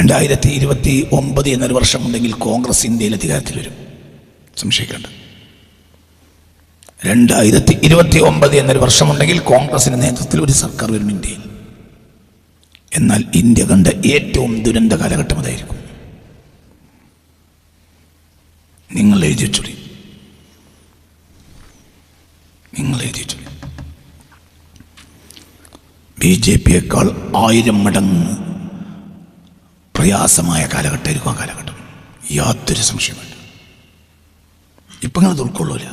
രണ്ടായിരത്തി ഇരുപത്തി ഒമ്പത് എന്നൊരു വർഷമുണ്ടെങ്കിൽ കോൺഗ്രസ് ഇന്ത്യയിൽ അധികാരത്തിൽ വരും. സംശയിക്കേണ്ട. രണ്ടായിരത്തി ഇരുപത്തി ഒമ്പത് എന്നൊരു വർഷമുണ്ടെങ്കിൽ കോൺഗ്രസിന് നേതൃത്വത്തിൽ ഒരു സർക്കാർ വരും ഇന്ത്യയിൽ. എന്നാൽ ഇന്ത്യ കണ്ട ഏറ്റവും ദുരന്ത കാലഘട്ടം അതായിരിക്കും. നിങ്ങൾ എഴുതി വെച്ചോളി നിങ്ങൾ എഴുതി വെച്ചോളി ബി ജെ പിയേക്കാൾ ആയിരം മടങ്ങ് പ്രയാസമായ കാലഘട്ടമായിരിക്കും ആ കാലഘട്ടം. യാതൊരു സംശയമില്ല ഇപ്പം നിങ്ങൾ ഉൾക്കൊള്ളൂല.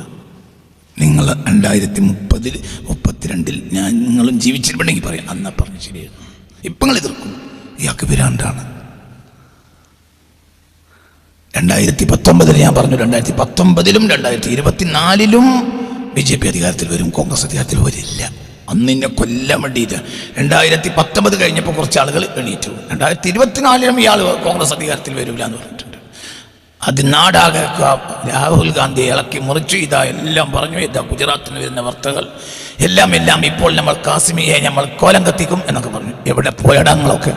നിങ്ങൾ രണ്ടായിരത്തി മുപ്പതിൽ മുപ്പത്തിരണ്ടിൽ ഞാൻ നിങ്ങളും ജീവിച്ചിട്ടുണ്ടെങ്കിൽ പറയാം അന്നാ പറഞ്ഞു ശരിയായിരുന്നു ഇപ്പം നിങ്ങൾ എതിർക്കും. ഇയാൾക്ക് വിരാണ്ടാണ്. രണ്ടായിരത്തി പത്തൊമ്പതിൽ ഞാൻ പറഞ്ഞു രണ്ടായിരത്തി പത്തൊമ്പതിലും രണ്ടായിരത്തി ഇരുപത്തിനാലിലും ബി ജെ പി അധികാരത്തിൽ വരും കോൺഗ്രസ് അധികാരത്തിൽ വരില്ല. അന്ന് എന്നെ കൊല്ലാൻ വേണ്ടിയിട്ട്. രണ്ടായിരത്തി പത്തൊമ്പത് കഴിഞ്ഞപ്പോൾ കുറച്ച് ആളുകൾ എണീറ്റു. രണ്ടായിരത്തി ഇരുപത്തിനാലിലും ഇയാൾ കോൺഗ്രസ് അധികാരത്തിൽ വരില്ല എന്ന് പറഞ്ഞിട്ടുണ്ട്. അത് നാടാകെ രാഹുൽ ഗാന്ധി ഇളക്കി മുറിച്ചു. ഇതാ എല്ലാം പറഞ്ഞു. ഇതാ ഗുജറാത്തിൽ നിന്ന് വരുന്ന വാർത്തകൾ. എല്ലാം എല്ലാം ഇപ്പോൾ നമ്മൾ കാശ്മീരെ നമ്മൾ കോലം കത്തിക്കും എന്നൊക്കെ പറഞ്ഞു. എവിടെ പോയടങ്ങളൊക്കെ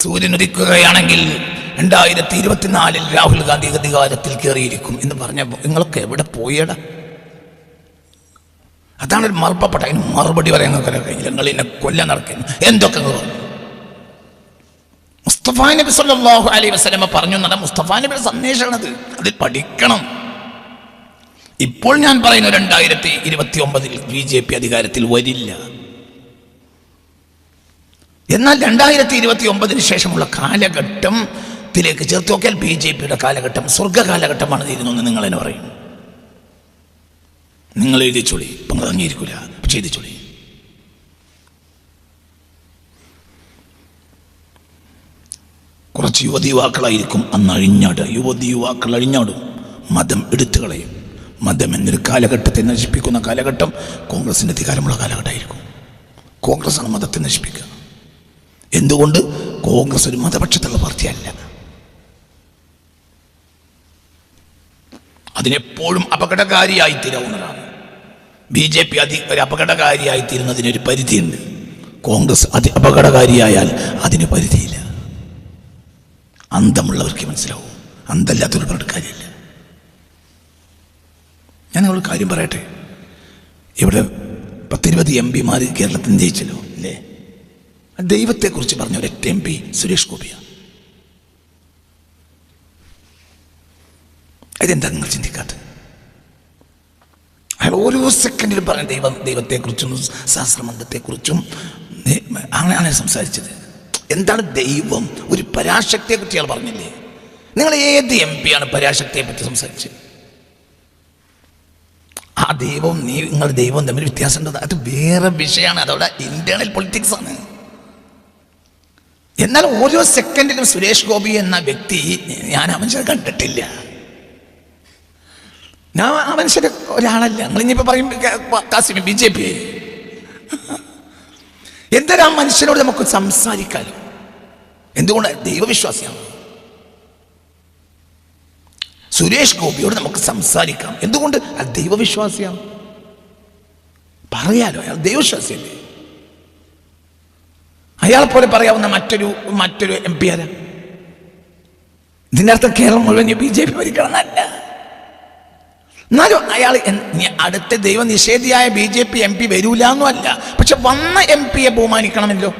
സൂര്യൻ ഉദിക്കുകയാണെങ്കിൽ രണ്ടായിരത്തി ഇരുപത്തിനാലിൽ രാഹുൽ ഗാന്ധി അധികാരത്തിൽ കയറിയിരിക്കും എന്ന് പറഞ്ഞ നിങ്ങളൊക്കെ എവിടെ പോയട? അതാണ് ഒരു മറുപപ്പെട്ട അതിന് മറുപടി പറയാൻ കഴിഞ്ഞില്ല നിങ്ങൾ എന്നെ കൊല്ലം നടക്കുന്നു. എന്തൊക്കെ പറഞ്ഞു? മുസ്തഫ നബി സല്ലല്ലാഹു അലൈഹി വസല്ലമ പറഞ്ഞു എന്നാണ് മുസ്തഫ നബിയുടെ സന്ദേശമാണത് അതിൽ പഠിക്കണം. ഇപ്പോൾ ഞാൻ പറയുന്നു രണ്ടായിരത്തി ഇരുപത്തി ഒമ്പതിൽ ബി ജെ പി അധികാരത്തിൽ വരില്ല. എന്നാൽ രണ്ടായിരത്തി ഇരുപത്തി ഒമ്പതിന് ശേഷമുള്ള കാലഘട്ടത്തിലേക്ക് ചേർത്ത്. നോക്കിയാൽ ബി ജെ പിയുടെ കാലഘട്ടം സ്വർഗ കാലഘട്ടമാണ് തീരുന്നതെന്ന് നിങ്ങൾ എന്നെ പറയും. നിങ്ങൾ എഴുതിച്ചോളി. ഇപ്പം അംഗീകരിക്കില്ല അംഗീകരിക്കൂല. പക്ഷെ എഴുതിച്ചോളി. കുറച്ച് യുവതി യുവാക്കളായിരിക്കും അന്ന് അഴിഞ്ഞാട് യുവതി യുവാക്കൾ അഴിഞ്ഞാടും. മതം എടുത്തു കളയും. മതം എന്നൊരു കാലഘട്ടത്തെ നശിപ്പിക്കുന്ന കാലഘട്ടം കോൺഗ്രസിന്റെ അധികാരമുള്ള കാലഘട്ടമായിരിക്കും. കോൺഗ്രസ്സാണ് മതത്തെ നശിപ്പിക്കുക. എന്തുകൊണ്ട്? കോൺഗ്രസ് ഒരു മതപക്ഷത്തുള്ള പാർട്ടിയല്ല. അതിനെപ്പോഴും അപകടകാരിയായി തീരാവുന്നതാണ്. ബി ജെ പി അതി ഒരു അപകടകാരിയായി തീരുന്നതിനൊരു പരിധിയുണ്ട്. കോൺഗ്രസ് അതി അപകടകാരിയായാൽ അതിന് പരിധിയില്ല. അന്തമുള്ളവർക്ക് മനസ്സിലാവും. അന്തല്ലാത്തൊരു പറഞ്ഞിട്ട് കാര്യമില്ല. ഞാൻ നിങ്ങളൊരു കാര്യം പറയട്ടെ. ഇവിടെ പത്തിരുപത് എം പിമാർ കേരളത്തിൽ ജയിച്ചല്ലോ അല്ലേ? ദൈവത്തെക്കുറിച്ച് പറഞ്ഞ ഒരൊറ്റ എം പി സുരേഷ് ഗോപിയ ഇതെന്താ നിങ്ങൾ ചിന്തിക്കാത്തത്? അയാൾ ഓരോ സെക്കൻഡിലും പറഞ്ഞ ദൈവം ദൈവത്തെക്കുറിച്ചും സഹസ്രമന്ധത്തെക്കുറിച്ചും അങ്ങനെയാണ് സംസാരിച്ചത്. എന്താണ് ദൈവം? ഒരു പരാശക്തിയെ കുറിച്ച് അയാൾ പറഞ്ഞില്ലേ? നിങ്ങൾ ഏത് എം ആണ് പരാശക്തിയെ പറ്റി സംസാരിച്ചത്? ആ ദൈവം നീ നിങ്ങൾ ദൈവം തമ്മിൽ വ്യത്യാസമുണ്ട് അത് വേറെ വിഷയമാണ്. അതവിടെ ഇന്റേണൽ പൊളിറ്റിക്സ് ആണ്. എന്നാൽ ഓരോ സെക്കൻഡിലും സുരേഷ് ഗോപി എന്ന വ്യക്തി ഞാൻ അവൻ കണ്ടിട്ടില്ല. ഞാൻ ആ മനുഷ്യരെ ഒരാളല്ല. ഇനിയിപ്പോ പറയും കാസിമി ബി ജെ പി എന്തൊരു ആ മനുഷ്യനോട് നമുക്ക് സംസാരിക്കാലോ എന്തുകൊണ്ട് ദൈവവിശ്വാസിയാണ്? സുരേഷ് ഗോപിയോട് നമുക്ക് സംസാരിക്കാം. എന്തുകൊണ്ട്? അയാൾ ദൈവവിശ്വാസിയാണ്. പറയാലോ അയാൾ ദൈവവിശ്വാസിയല്ലേ? അയാളെ പോലെ പറയാവുന്ന മറ്റൊരു മറ്റൊരു എം പി ആരാ? ഇതിന്റെ അർത്ഥം കേരളം മുഴുവൻ ബി ജെ പി ഭരിക്കണം എന്നല്ല എന്നാലും അയാൾ അടുത്ത ദൈവ ദൈവനിഷേധിയായ B J P M P വരൂല എന്നും അല്ല. പക്ഷെ വന്ന എം പിയെ ബഹുമാനിക്കണമല്ലോ.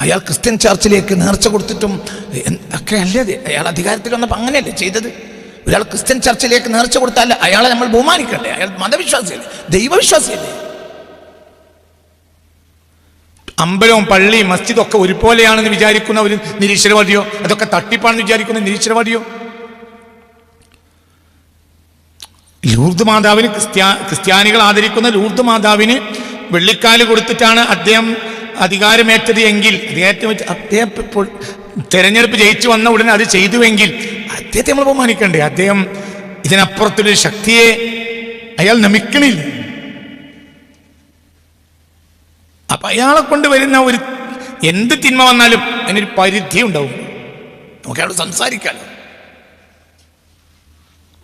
അയാൾ ക്രിസ്ത്യൻ ചർച്ചിലേക്ക് നേർച്ച കൊടുത്തിട്ടും ഒക്കെ അല്ലേ അയാൾ അധികാരത്തിൽ വന്നപ്പോൾ അങ്ങനെയല്ലേ ചെയ്തത്? ഒരാൾ ക്രിസ്ത്യൻ ചർച്ചിലേക്ക് നേർച്ച കൊടുത്താൽ അയാളെ നമ്മൾ ബഹുമാനിക്കണ്ടേ? അയാൾ മതവിശ്വാസിയല്ലേ? ദൈവവിശ്വാസിയല്ലേ? അമ്പലവും പള്ളിയും മസ്ജിദും ഒക്കെ ഒരുപോലെയാണെന്ന് വിചാരിക്കുന്ന ഒരു നിരീശ്വരവാദിയോ? അതൊക്കെ തട്ടിപ്പാണെന്ന് വിചാരിക്കുന്ന നിരീശ്വരവാദിയോ? ലൂർദ് മാതാവിന് ക്രിസ്ത്യാ ക്രിസ്ത്യാനികൾ ആദരിക്കുന്ന ലൂർദ് മാതാവിന് വെള്ളിക്കാൽ കൊടുത്തിട്ടാണ് അദ്ദേഹം അധികാരമേറ്റത് എങ്കിൽ അദ്ദേഹത്തെ അദ്ദേഹം തെരഞ്ഞെടുപ്പ് ജയിച്ചു വന്ന ഉടനെ അത് ചെയ്തുവെങ്കിൽ അദ്ദേഹത്തെ നമ്മൾ ബഹുമാനിക്കണ്ടേ? അദ്ദേഹം ഇതിനപ്പുറത്തൊരു ശക്തിയെ അയാൾ നമിക്കണില്ല. അപ്പൊ അയാളെ കൊണ്ട് വരുന്ന ഒരു എന്ത് തിന്മ വന്നാലും അതിനൊരു പരിധി ഉണ്ടാവും. നമുക്ക് അയാളോട് സംസാരിക്കാലോ.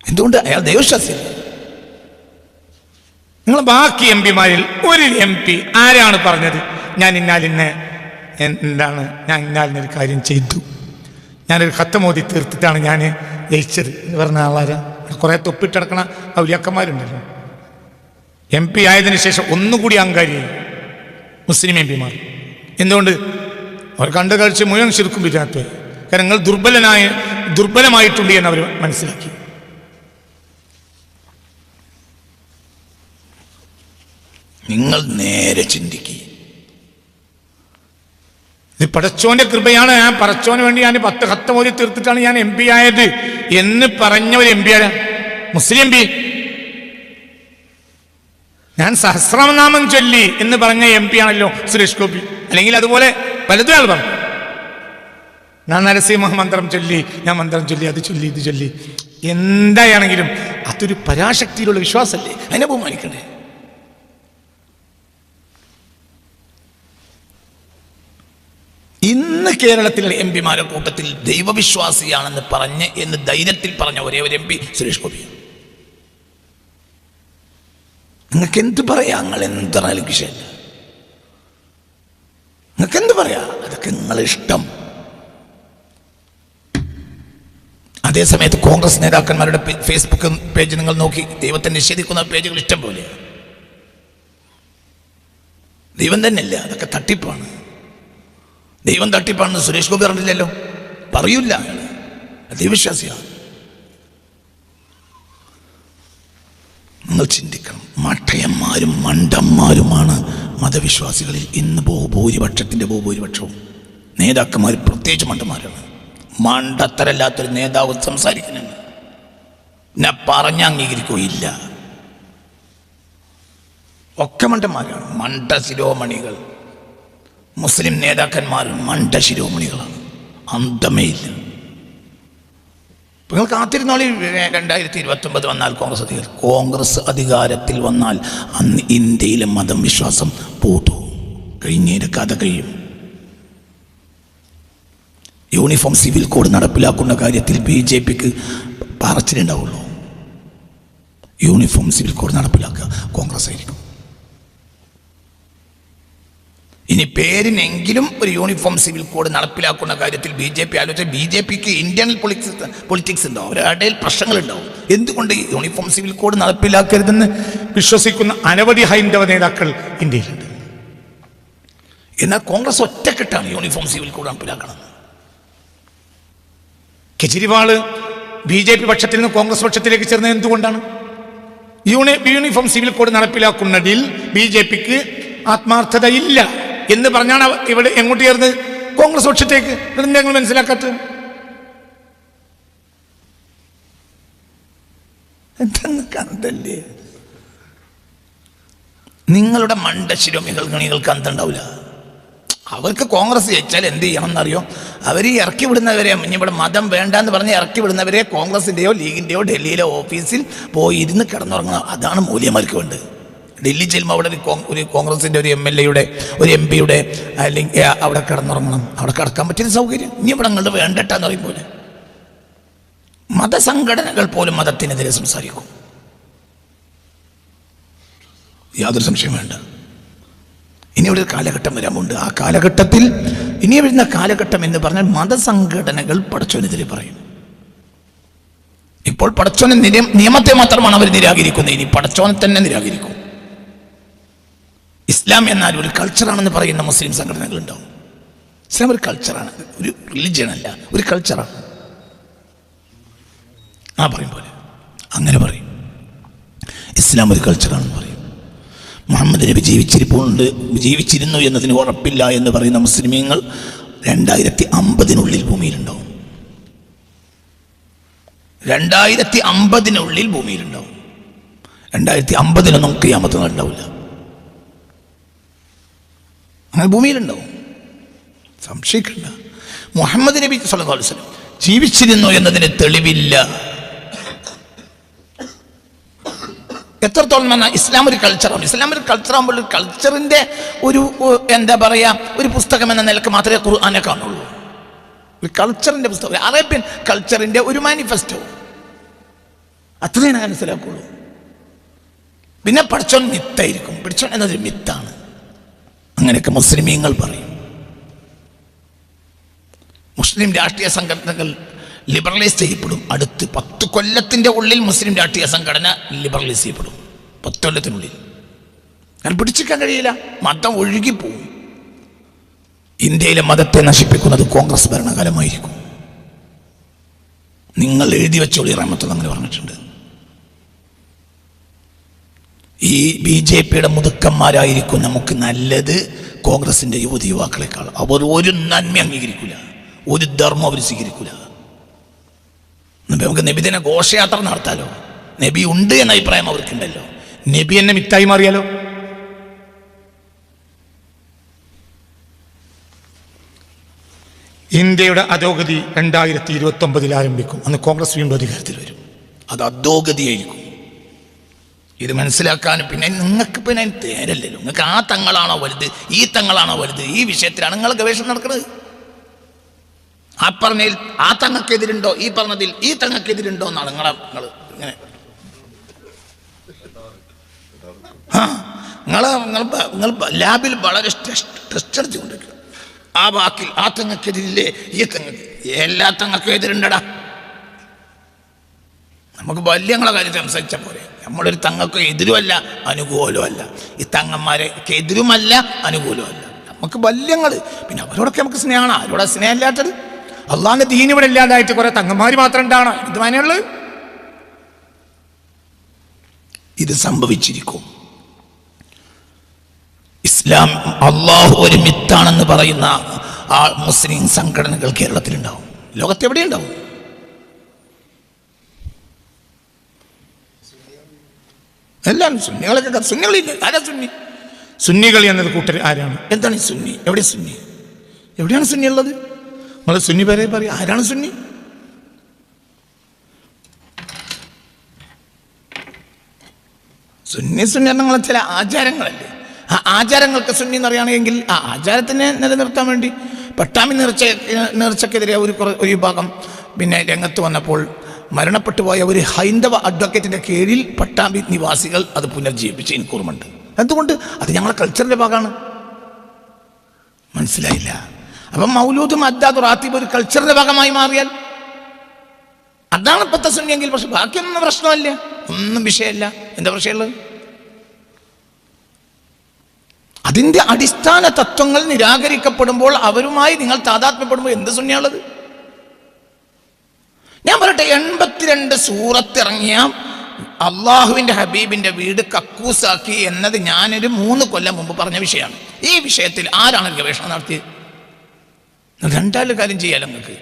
എന്തുകൊണ്ട്? അയാൾ ദൈവവിശ്വാസിയല്ലേ? നിങ്ങൾ ബാക്കി എം പിമാരിൽ ഒരു എം പി ആരാണ് പറഞ്ഞത്? ഞാൻ ഇന്നാലിന്നെ എന്താണ് ഞാൻ ഇന്നാലിനൊരു കാര്യം ചെയ്തു. ഞാനൊരു മോദി തീർത്തിട്ടാണ് ഞാൻ ജയിച്ചത്. എന്ന് പറഞ്ഞ ആളാരാ? കുറേ തൊപ്പിട്ടടക്കണ ഔലിയാക്കന്മാരുണ്ടല്ലോ. എം പി ആയതിനു ശേഷം ഒന്നുകൂടി അങ്കാരി മുസ്ലിം എം പിമാർ. എന്തുകൊണ്ട്? അവർ കണ്ടു കഴിച്ച് മുഴുവൻ ശിർക്കും വിചാരത്തെ കാരണം നിങ്ങൾ ദുർബലനായ ദുർബലമായിട്ടുണ്ട് എന്ന് അവർ മനസ്സിലാക്കി. നിങ്ങൾ നേരെ ചിന്തിക്കുക ഇത് പടച്ചോന്റെ കൃപയാണ്. ഞാൻ പടച്ചോന് വേണ്ടി ഞാൻ പത്ത് കത്ത് മോദി തീർത്തിട്ടാണ് ഞാൻ എം പി ആയത്. എന്ന് പറഞ്ഞ ഒരു എം പി ആണ് മുസ്ലിം എം പി ഞാൻ സഹസ്രനാമം ചൊല്ലി എന്ന് പറഞ്ഞ എം പി ആണല്ലോ സുരേഷ് ഗോപി. അല്ലെങ്കിൽ അതുപോലെ പലതും ആൾ പറഞ്ഞു ഞാൻ നരസിംഹ മന്ത്രം ചൊല്ലി ഞാൻ മന്ത്രം ചൊല്ലി അത് ചൊല്ലി ഇത് ചൊല്ലി. എന്തായാണെങ്കിലും അതൊരു പരാശക്തിയിലുള്ള വിശ്വാസമല്ലേ? അതിനെ ബഹുമാനിക്കണേ ഇന്ന് കേരളത്തിലെ എം പിമാരുടെ കൂട്ടത്തിൽ ദൈവവിശ്വാസിയാണെന്ന് പറഞ്ഞ് എന്ന് ധൈര്യത്തിൽ പറഞ്ഞ ഒരേ ഒരു എം പി സുരേഷ് ഗോപി നിങ്ങൾക്ക് എന്ത് പറയാ? നിങ്ങൾ എന്ത് വിഷയമില്ല നിങ്ങൾക്ക് എന്ത് പറയാ? അതൊക്കെ നിങ്ങളെ ഇഷ്ടം. അതേസമയത്ത് കോൺഗ്രസ് നേതാക്കന്മാരുടെ ഫേസ്ബുക്ക് പേജ് നിങ്ങൾ നോക്കി. ദൈവത്തെ നിഷേധിക്കുന്ന പേജുകൾ ഇഷ്ടം പോലെയാണ് ദൈവം തന്നെയല്ല അതൊക്കെ തട്ടിപ്പാണ്. ദൈവം തട്ടിപ്പാണെന്ന് സുരേഷ് ഗോപി പറഞ്ഞില്ലല്ലോ. പറയൂല ദൈവവിശ്വാസിയാണ്. നിങ്ങൾ ചിന്തിക്കണം. മഠയന്മാരും മണ്ടന്മാരുമാണ് മതവിശ്വാസികളിൽ ഇന്ന് ബഹുഭൂരിപക്ഷത്തിന്റെ ബഹുഭൂരിപക്ഷവും. നേതാക്കന്മാർ പ്രത്യേകിച്ച് മണ്ടന്മാരാണ്. മണ്ടത്തരല്ലാത്തൊരു നേതാവ് സംസാരിക്കുന്നുണ്ട് എന്നെ പറഞ്ഞ അംഗീകരിക്കുകയില്ല. ഒക്കെ മണ്ടന്മാരാണ്. മണ്ട ശിരോമണികൾ മുസ്ലിം നേതാക്കന്മാർ മണ്ട ശിരോമണികളാണ് അന്തമേ ഇല്ല. നിങ്ങൾ കാത്തിരുന്നോളി രണ്ടായിരത്തി ഇരുപത്തി ഒമ്പത് വന്നാൽ കോൺഗ്രസ് അധികാരം. കോൺഗ്രസ് അധികാരത്തിൽ വന്നാൽ അന്ന് ഇന്ത്യയിലെ മതം വിശ്വാസം പോട്ടു. കഴിഞ്ഞതിന്റെ കഥ കഴിയും. യൂണിഫോം സിവിൽ കോഡ് നടപ്പിലാക്കുന്ന കാര്യത്തിൽ ബി ജെ പിക്ക് പറച്ചിലുണ്ടാവുള്ളൂ. യൂണിഫോം സിവിൽ കോഡ് നടപ്പിലാക്കുക കോൺഗ്രസ് ആയിരിക്കും. ഇനി പേരിനെങ്കിലും ഒരു യൂണിഫോം സിവിൽ കോഡ് നടപ്പിലാക്കുന്ന കാര്യത്തിൽ ബി ജെ പി ആലോചിച്ച ബി ജെ പിക്ക് ഇന്റേണൽ പൊളിറ്റിക്സ് പൊളിറ്റിക്സ് ഉണ്ടാവും അവരുടെ പ്രശ്നങ്ങളുണ്ടാവും. എന്തുകൊണ്ട് യൂണിഫോം സിവിൽ കോഡ് നടപ്പിലാക്കരുതെന്ന് വിശ്വസിക്കുന്ന അനവധി ഹൈന്ദവ നേതാക്കൾ ഇന്ത്യയിലുണ്ട്. എന്നാൽ കോൺഗ്രസ് ഒറ്റക്കെട്ടാണ് യൂണിഫോം സിവിൽ കോഡ് നടപ്പിലാക്കണം കെജ്രിവാൾ ബി ജെ പി പക്ഷത്തിൽ നിന്ന് കോൺഗ്രസ് പക്ഷത്തിലേക്ക് ചേർന്നത് എന്തുകൊണ്ടാണ്? യൂണി യൂണിഫോം സിവിൽ കോഡ് നടപ്പിലാക്കുന്നതിൽ ബി ജെ പിക്ക് ആത്മാർത്ഥതയില്ല. എന്ന് പറഞ്ഞാണ് ഇവിടെ എങ്ങോട്ട് ചേർന്ന് കോൺഗ്രസ് പക്ഷത്തേക്ക്? ഞങ്ങൾ മനസ്സിലാക്കാത്തത് എന്തെന്ന് കണ്ടല്ലേ? നിങ്ങളുടെ മണ്ടശിരോമികൾ ഗണികൾക്ക് കണ്ടുണ്ടാവില്ല അവർക്ക് കോൺഗ്രസ് ജയിച്ചാൽ എന്ത് ചെയ്യണം എന്നറിയോ അവർ ഈ ഇറക്കി വിടുന്നവരെ ഇവിടെ മതം വേണ്ട എന്ന് പറഞ്ഞ് ഇറക്കി വിടുന്നവരെ കോൺഗ്രസിന്റെയോ ലീഗിന്റെയോ ഡൽഹിയിലെ ഓഫീസിൽ പോയി ഇരുന്ന് കിടന്നുറങ്ങണം. അതാണ് മൂല്യമാർക്ക് വേണ്ടത്. ഡൽഹി ചെല്ലുമ്പോൾ അവിടെ ഒരു കോൺഗ്രസിന്റെ ഒരു എം എൽ എയുടെ ഒരു എം പിയുടെ അല്ലെങ്കിൽ അവിടെ കിടന്നുറങ്ങണം. അവിടെ കിടക്കാൻ പറ്റിയ സൗകര്യം. ഇനി ഇവിടെ അങ്ങോട്ട് വേണ്ടട്ടെന്ന് പറയും പോലെ. മതസംഘടനകൾ പോലും മതത്തിനെതിരെ സംസാരിക്കും. യാതൊരു സംശയം വേണ്ട. ഇനി ഒരു കാലഘട്ടം വരാമുണ്ട്. ആ കാലഘട്ടത്തിൽ ഇനി വരുന്ന കാലഘട്ടം എന്ന് പറഞ്ഞാൽ മതസംഘടനകൾ പടച്ചോനെതിരെ പറയും. ഇപ്പോൾ പടച്ചോനെ നിയമത്തെ മാത്രമാണ് അവർ നിരാകരിക്കുന്നത്. ഇനി പടച്ചോനെ തന്നെ നിരാകരിക്കും. ഇസ്ലാം എന്നാൽ ഒരു കൾച്ചറാണെന്ന് പറയുന്ന മുസ്ലിം സംഘടനകളുണ്ടാവും. ഇസ്ലാം ഒരു കൾച്ചറാണ് ഒരു റിലിജിയൻ അല്ല ഒരു കൾച്ചറാണ് ആ പറയും പോലെ. അങ്ങനെ പറയും. ഇസ്ലാം ഒരു കൾച്ചറാണെന്ന് പറയും. മുഹമ്മദ് നബി ജീവിച്ചിരിപ്പുണ്ട് ജീവിച്ചിരുന്നു എന്നതിന് ഉറപ്പില്ല എന്ന് പറയുന്ന മുസ്ലിമീങ്ങൾ രണ്ടായിരത്തി അമ്പതിനുള്ളിൽ ഭൂമിയിലുണ്ടാവും. രണ്ടായിരത്തി അമ്പതിനുള്ളിൽ ഭൂമിയിലുണ്ടാവും. രണ്ടായിരത്തി അമ്പതിനൊന്നും ക്രിയാമത്തങ്ങൾ ഉണ്ടാവില്ല. അങ്ങനെ ഭൂമിയിലുണ്ടോ സംശയിക്കണ്ട. മുഹമ്മദ് നബി സല്ലല്ലാഹു അലൈഹി വസല്ലം ജീവിച്ചിരുന്നു എന്നതിന് തെളിവില്ല. എത്രത്തോളം പറഞ്ഞാൽ ഇസ്ലാം ഒരു കൾച്ചറാണ് ഇസ്ലാം ഒരു കൾച്ചറാകുമ്പോൾ ഒരു കൾച്ചറിന്റെ ഒരു എന്താ പറയുക ഒരു പുസ്തകം എന്ന നിലയ്ക്ക് മാത്രമേ ഖുർആാനെ കാണുള്ളൂ. ഒരു കൾച്ചറിന്റെ പുസ്തകം. അറേബ്യൻ കൾച്ചറിന്റെ ഒരു മാനിഫെസ്റ്റോ അത്രയും ഞാൻ മനസ്സിലാക്കുള്ളൂ. പിന്നെ പഠിച്ചോൻ മിത്തായിരിക്കും. പഠിച്ചോൻ എന്നതൊരു മിത്താണ്. അങ്ങനെയൊക്കെ മുസ്ലിമീങ്ങൾ പറയും. മുസ്ലിം രാഷ്ട്രീയ സംഘടനകൾ ലിബറലൈസ് ചെയ്യപ്പെടും. അടുത്ത് പത്ത് കൊല്ലത്തിന്റെ ഉള്ളിൽ മുസ്ലിം രാഷ്ട്രീയ സംഘടന ലിബറലൈസ് ചെയ്യപ്പെടും. പത്ത് കൊല്ലത്തിനുള്ളിൽ. ഞാൻ പിടിച്ചിക്കാൻ കഴിയില്ല. മതം ഒഴുകിപ്പോവും. ഇന്ത്യയിലെ മതത്തെ നശിപ്പിക്കുന്നത് കോൺഗ്രസ് ഭരണകാലമായിരിക്കും. നിങ്ങൾ എഴുതി വെച്ചോളി റഹ്മത്തുള്ള അങ്ങനെ പറഞ്ഞിട്ടുണ്ട്. ഈ ബി ജെ പിയുടെ മുതുക്കന്മാരായിരിക്കും നമുക്ക് നല്ലത് കോൺഗ്രസിന്റെ യുവതി യുവാക്കളെക്കാൾ. അവർ ഒരു നന്മ അംഗീകരിക്കില്ല ഒരു ധർമ്മം അവർ സ്വീകരിക്കില്ല നമുക്ക് നബിദിന ഘോഷയാത്ര നടത്താലോ? നബി ഉണ്ട് എന്ന അഭിപ്രായം അവർക്കുണ്ടല്ലോ. നബി എന്നെ മിത്തായി മാറിയാലോ? ഇന്ത്യയുടെ അധോഗതി രണ്ടായിരത്തി ഇരുപത്തി ഒമ്പതിൽ ആരംഭിക്കും. അന്ന് കോൺഗ്രസ് വീണ്ടും അധികാരത്തിൽ വരും. അത് അധോഗതിയായിരിക്കും. ഇത് മനസ്സിലാക്കാനും പിന്നെ നിങ്ങൾക്ക് പിന്നെ തേരല്ലല്ലോ. നിങ്ങൾക്ക് ആ തങ്ങളാണോ വലുത് ഈ തങ്ങളാണോ വലുത് ഈ വിഷയത്തിലാണ് നിങ്ങൾ ഗവേഷണം നടക്കുന്നത്. ആ പറഞ്ഞതിൽ ആ തങ്ങൾക്കെതിരുണ്ടോ ഈ പറഞ്ഞതിൽ ഈ തങ്ങൾക്കെതിരുണ്ടോ എന്നാണ് നിങ്ങളെ നിങ്ങൾ ഇങ്ങനെ. നിങ്ങൾ നിങ്ങൾ ലാബിൽ വളരെ ടെസ്റ്റ് നടത്തിക്കൊണ്ടിരിക്കുക ആ വാക്കിൽ ആ തങ്ങൾക്കെതിരില്ലേ ഈ തങ്ങൾക്ക് എല്ലാ തങ്ങൾക്കും എതിരുണ്ടടാ. നമുക്ക് വല്യങ്ങളെ കാര്യം സംസാരിച്ചാൽ പോരെ. നമ്മളൊരു തങ്ങൾക്ക് എതിരുമല്ല അനുകൂലമല്ല ഈ തങ്ങന്മാരെ എതിരുമല്ല അനുകൂലമല്ല നമുക്ക് വല്യങ്ങൾ പിന്നെ അവരോടൊക്കെ നമുക്ക് സ്നേഹമാണ്. ആരോടാ സ്നേഹമില്ലാത്തത്? അള്ളാന്റെ ദീൻ ഇവിടെ ഇല്ലാതായിട്ട് കുറെ തങ്ങന്മാർ മാത്രം ഉണ്ടാണോ ഇത് മാനുള്ളത് ഇത് സംഭവിച്ചിരിക്കും. ഇസ്ലാം അള്ളാഹു ഒരു മിത്താണെന്ന് പറയുന്ന ആ മുസ്ലിം സംഘടനകൾ കേരളത്തിലുണ്ടാവും. ലോകത്ത് എല്ലാം സുന്നികളൊക്കെ സുന്നികളില്ല ആരാ സുന്നി? സുന്നികൾ എന്നത് കൂട്ടർ ആരാണ്? എന്താണ് ഈ സുന്നി? എവിടെ സുന്നി? എവിടെയാണ് സുന്നി ഉള്ളത്? നമ്മൾ സുന്നി പേരെ പറയും ആരാണ് സുന്നി? സുന്നി സുന്നി എന്നുള്ള ചില ആചാരങ്ങളല്ലേ? ആ ആചാരങ്ങൾക്ക് സുന്നി എന്ന് പറയുകയാണെങ്കിൽ ആ ആചാരത്തിനെ നിലനിർത്താൻ വേണ്ടി പട്ടാമി നേർച്ച നേർച്ചക്കെതിരെ ഒരു ഒരു വിഭാഗം പിന്നെ രംഗത്ത് വന്നപ്പോൾ മരണപ്പെട്ടു പോയ ഒരു ഹൈന്ദവ അഡ്വക്കേറ്റിന്റെ കീഴിൽ പട്ടാമ്പി നിവാസികൾ അത് പുനർജീവിപ്പിച്ച് എനിക്ക് ഓർമ്മയുണ്ട് എന്തുകൊണ്ട്? അത് ഞങ്ങളുടെ കൾച്ചറിന്റെ ഭാഗമാണ്. മനസ്സിലായില്ല. അപ്പം മൗലൂദും അദ്ദാദ് റാത്തീബ് ഒരു കൾച്ചറിന്റെ ഭാഗമായി മാറിയാൽ അതാണ് ഇപ്പോഴത്തെ സുന്നിയെങ്കിൽ പക്ഷെ ബാക്കിയൊന്നും പ്രശ്നമല്ല. ഒന്നും വിഷയമല്ല. എന്താ പ്രശ്നമുള്ളത്? അതിന്റെ അടിസ്ഥാന തത്വങ്ങൾ നിരാകരിക്കപ്പെടുമ്പോൾ അവരുമായി നിങ്ങൾ താതാത്മ്യപ്പെടുമ്പോൾ എന്ത് സുന്നിയാണുള്ളത് ഞാൻ പറയട്ടെ എൺപത്തിരണ്ട് സൂറത്തിറങ്ങിയ അള്ളാഹുവിന്റെ ഹബീബിന്റെ വീട് കക്കൂസാക്കി എന്നത് ഞാനൊരു മൂന്ന് കൊല്ലം മുമ്പ് പറഞ്ഞ വിഷയമാണ്. ഈ വിഷയത്തിൽ ആരാണ് ഗവേഷണം നടത്തിയത്? രണ്ടാൽ കാര്യം ചെയ്യാലോ നിങ്ങൾക്ക്.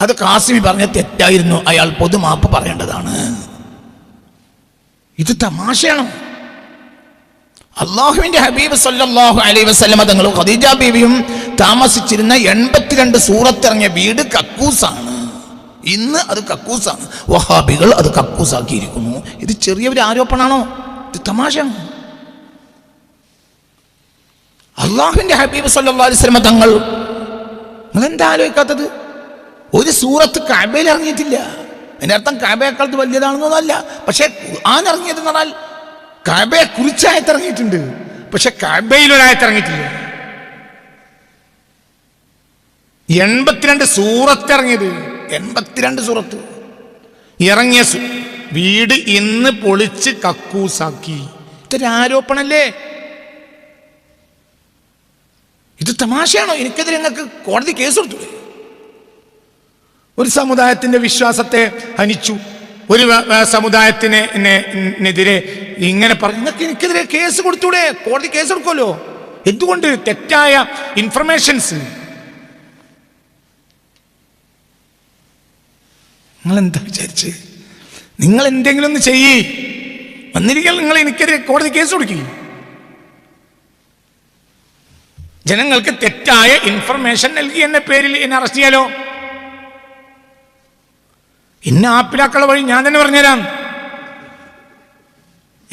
അത് കാസിമി പറഞ്ഞ തെറ്റായിരുന്നു. അയാൾ പൊതുമാപ്പ് പറയേണ്ടതാണ്. ഇത് തമാശയാണ്. അള്ളാഹുവിന്റെ ഹബീബ് സല്ലാഹു അലൈ വസ്ലം തങ്ങളും ഖദീജ ബീവിയും താമസിച്ചിരുന്ന എൺപത്തിരണ്ട് സൂറത്തിറങ്ങിയ വീട് കക്കൂസാണ്. ഇന്ന് അത് കക്കൂസാണ്. വഹാബികൾ അത് കക്കൂസാക്കിയിരിക്കുന്നു. ഇത് ചെറിയൊരു ആരോപണമാണോ ഇത് തമാശയാണ്. അള്ളാഹുവിന്റെ ഹബീബ് അലൈഹി വസല്ലമ തങ്ങൾ നിങ്ങൾ എന്താ ആലോചിക്കാത്തത്? ഒരു സൂറത്ത് കഅബയിൽ ഇറങ്ങിയിട്ടില്ല. അതിന്റെ അർത്ഥം കാബയെക്കാളത്ത് വലിയതാണെന്നൊന്നല്ല പക്ഷേ ആൻ ഇറങ്ങിയത് എന്ന് പറഞ്ഞാൽ കാബയെ കുറിച്ചായത് ഇറങ്ങിയിട്ടുണ്ട്. പക്ഷെ കബയിലൊരായത്ത് ഇറങ്ങിയിട്ടില്ല. എൺപത്തിരണ്ട് സൂറത്ത് ഇറങ്ങിയത് എൺപത്തിരണ്ട് സുറത്ത്. ഇറങ്ങിയ വീട് ഇന്ന് പൊളിച്ച് കക്കൂസാക്കി. ഇതൊരു ആരോപണല്ലേ? ഇത് തമാശയാണോ? എനിക്കെതിരെ ഞങ്ങൾക്ക് കോടതി കേസ് കൊടുത്തൂടെ ഒരു സമുദായത്തിന്റെ വിശ്വാസത്തെ ഹനിച്ചു. ഒരു സമുദായത്തിന് എതിരെ ഇങ്ങനെ പറഞ്ഞു നിങ്ങൾക്ക് എനിക്കെതിരെ കേസ് കൊടുത്തൂടെ? കോടതി കേസ് കൊടുക്കുമല്ലോ? എന്തുകൊണ്ട് തെറ്റായ ഇൻഫർമേഷൻസ് നിങ്ങൾ എന്താ വിചാരിച്ച്? നിങ്ങൾ എന്തെങ്കിലും ഒന്ന് ചെയ്യ്. വന്നിരിക്കാൻ നിങ്ങൾ എനിക്കെതിരെ കോടതി കേസ് കൊടുക്കുക ജനങ്ങൾക്ക് തെറ്റായ ഇൻഫർമേഷൻ നൽകി എന്ന പേരിൽ എന്നെ അറസ്റ്റ് ചെയ്യാലോ? ഇന്ന ആപ്പിലാക്കള വഴി ഞാൻ തന്നെ പറഞ്ഞുതരാം.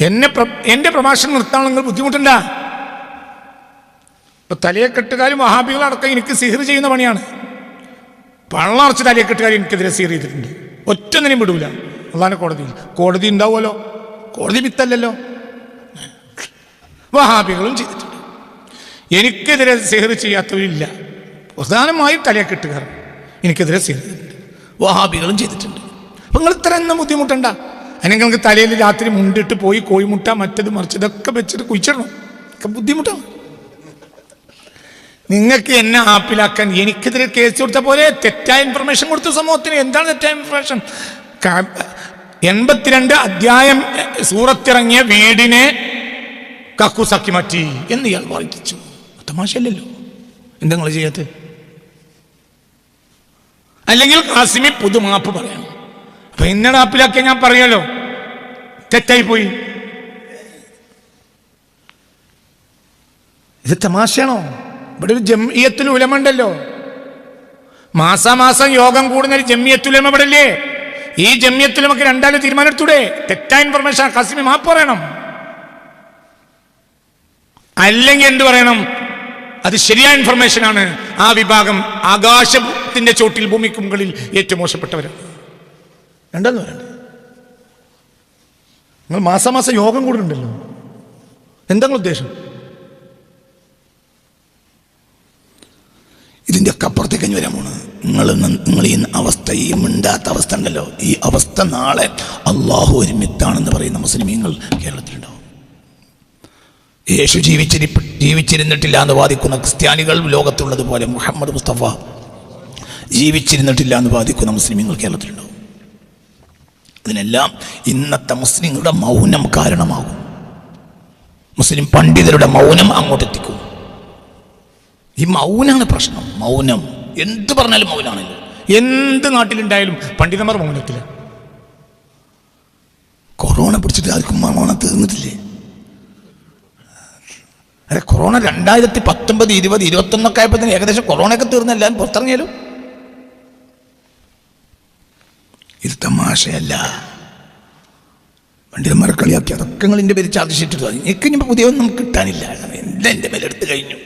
എന്നെ എന്റെ പ്രഭാഷണം നിർത്താൻ നിങ്ങൾ ബുദ്ധിമുട്ടുണ്ട. ഇപ്പൊ തലയെക്കെട്ടുകാരും മഹാബികളടക്കം എനിക്ക് സിഹിർ ചെയ്യുന്ന പണിയാണ്. പള്ളറച്ച് തലയെക്കെട്ടുകാർ എനിക്കെതിരെ സീർ ചെയ്തിട്ടുണ്ട്. ഒറ്റ നിലയും വിടൂല. അതാണ് കോടതിയിൽ കോടതി ഉണ്ടാവുമല്ലോ. കോടതി വിത്തല്ലല്ലോ. വഹാബികളും ചെയ്തിട്ടുണ്ട്. എനിക്കെതിരെ സിഹർ ചെയ്യാത്തവരില്ല. പ്രധാനമായും തലയക്കെട്ടുകാർ എനിക്കെതിരെ സിഹർ ചെയ്തിട്ടുണ്ട്. വഹാബികളും ചെയ്തിട്ടുണ്ട്. അപ്പം നിങ്ങൾ ഇത്ര എന്നും ബുദ്ധിമുട്ടണ്ട. അല്ലെങ്കിൽ നിങ്ങൾക്ക് തലയിൽ രാത്രി മുണ്ടിട്ട് പോയി കോഴിമുട്ട മറ്റത് മറിച്ചതൊക്കെ വെച്ചിട്ട് കുഴിച്ചിടണം. ഒക്കെ ബുദ്ധിമുട്ടാണ്. നിങ്ങൾക്ക് എന്നെ ആപ്പിലാക്കാൻ എനിക്കെതിരെ കേസ് കൊടുത്ത പോലെ തെറ്റായ ഇൻഫർമേഷൻ കൊടുത്തു സമൂഹത്തിന്. എന്താണ് തെറ്റായ ഇൻഫർമേഷൻ എൺപത്തിരണ്ട് അധ്യായം സൂറത്തിറങ്ങിയ വീടിനെ കക്കൂസാക്കി മാറ്റി എന്ന് ഇയാൾ വായിച്ചു തമാശയല്ലല്ലോ. എന്താ നിങ്ങൾ ചെയ്യാത്ത? അല്ലെങ്കിൽ കാസിമി പുതുമാപ്പ് പറയണം. അപ്പൊ എന്നെ ആപ്പിലാക്കിയ ഞാൻ പറയാലോ തെറ്റായി പോയി. ഇത് തമാശയാണോ? ഇവിടെ ഒരു ജംഇയത്തുൽ ഉലമ ഉണ്ടല്ലോ. മാസാമാസം യോഗം കൂടുന്ന ഒരു ജമ്മിയത്തുലമ ഇവിടെ ഇല്ലേ ഈ ജമ്മിയത്തുലമക്ക് രണ്ടാലും തീരുമാനം എടുത്തൂടെ തെറ്റായ ഇൻഫർമേഷൻ കസിമി മാപ്പ് പറയണം. അല്ലെങ്കിൽ എന്ത് പറയണം? അത് ശരിയായ ഇൻഫർമേഷൻ ആണ്. ആ വിഭാഗം ആകാശത്തിന്റെ ചോട്ടിൽ ഭൂമിക്ക് മുകളിൽ ഏറ്റവും മോശപ്പെട്ടവരാണ്. രണ്ടെന്ന് പറയണ്ട നിങ്ങൾ മാസാമാസം യോഗം കൂടുന്നുണ്ടല്ലോ. എന്താ ഉദ്ദേശം? ഒക്കെ അപ്പുറത്തേക്ക് കഴിഞ്ഞ് വരാൻ പോണത് നിങ്ങൾ നിങ്ങൾ ഈ അവസ്ഥ ഈ മിണ്ടാത്ത അവസ്ഥ ഉണ്ടല്ലോ. ഈ അവസ്ഥ നാളെ അള്ളാഹു ഒരു മിത്താണെന്ന് പറയുന്ന മുസ്ലിമീങ്ങൾ കേരളത്തിലുണ്ടാവും. യേശു ജീവിച്ചിരി ജീവിച്ചിരുന്നിട്ടില്ല എന്ന് വാദിക്കുന്ന ക്രിസ്ത്യാനികൾ ലോകത്തുള്ളതുപോലെ മുഹമ്മദ് മുസ്തഫ ജീവിച്ചിരുന്നിട്ടില്ല എന്ന് വാദിക്കുന്ന മുസ്ലിമീങ്ങൾ കേരളത്തിലുണ്ടാവും. ഇതിനെല്ലാം ഇന്നത്തെ മുസ്ലിങ്ങളുടെ മൗനം കാരണമാകും. മുസ്ലിം പണ്ഡിതരുടെ മൗനം അങ്ങോട്ടെത്തിക്കും. ഈ മൗനാണ് പ്രശ്നം. മൗനം. എന്ത് പറഞ്ഞാലും മൗനാണല്ലോ എന്ത് നാട്ടിലുണ്ടായാലും പണ്ഡിതന്മാർ മൗനത്തില്ല കൊറോണ പിടിച്ചിട്ട് ആർക്കും മൗനം തീർന്നിട്ടില്ലേ? അതെ കൊറോണ രണ്ടായിരത്തി പത്തൊമ്പത് ഇരുപത് ഇരുപത്തൊന്നൊക്കെ ആയപ്പോഴത്തേന് ഏകദേശം കൊറോണയൊക്കെ തീർന്ന എല്ലാവരും പുറത്തിറങ്ങിയാലും? ഇത് തമാശയല്ല. പണ്ഡിതന്മാരെ കളിയാക്കി അതൊക്കെ നിങ്ങൾ എന്റെ പേര് ചാർജ് ഷീറ്റ് എനിക്ക് ഇനി പുതിയൊന്നും കിട്ടാനില്ല. എന്താ എന്റെ മേലെടുത്ത് കഴിഞ്ഞു?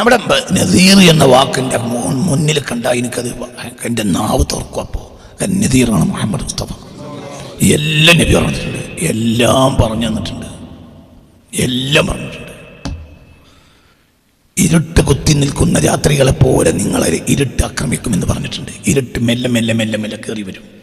ഇവിടെ നദീർ എന്ന വാക്കിന്റെ മുന്നിൽ കണ്ട എനിക്കത് എന്റെ നാവ് തുറക്കും അപ്പോൾ നദീറാണ് മുഹമ്മദ് മുസ്തഫ. എല്ലാം നബി പറഞ്ഞിട്ടുണ്ട്. എല്ലാം പറഞ്ഞു തന്നിട്ടുണ്ട്. എല്ലാം പറഞ്ഞിട്ടുണ്ട്. ഇരുട്ട് കുത്തി നിൽക്കുന്ന രാത്രികളെ പോലെ നിങ്ങളെ ഇരുട്ട് ആക്രമിക്കുമെന്ന് പറഞ്ഞിട്ടുണ്ട്. ഇരുട്ട് മെല്ലെ മെല്ലെ മെല്ലെ മെല്ലെ കയറി വരും.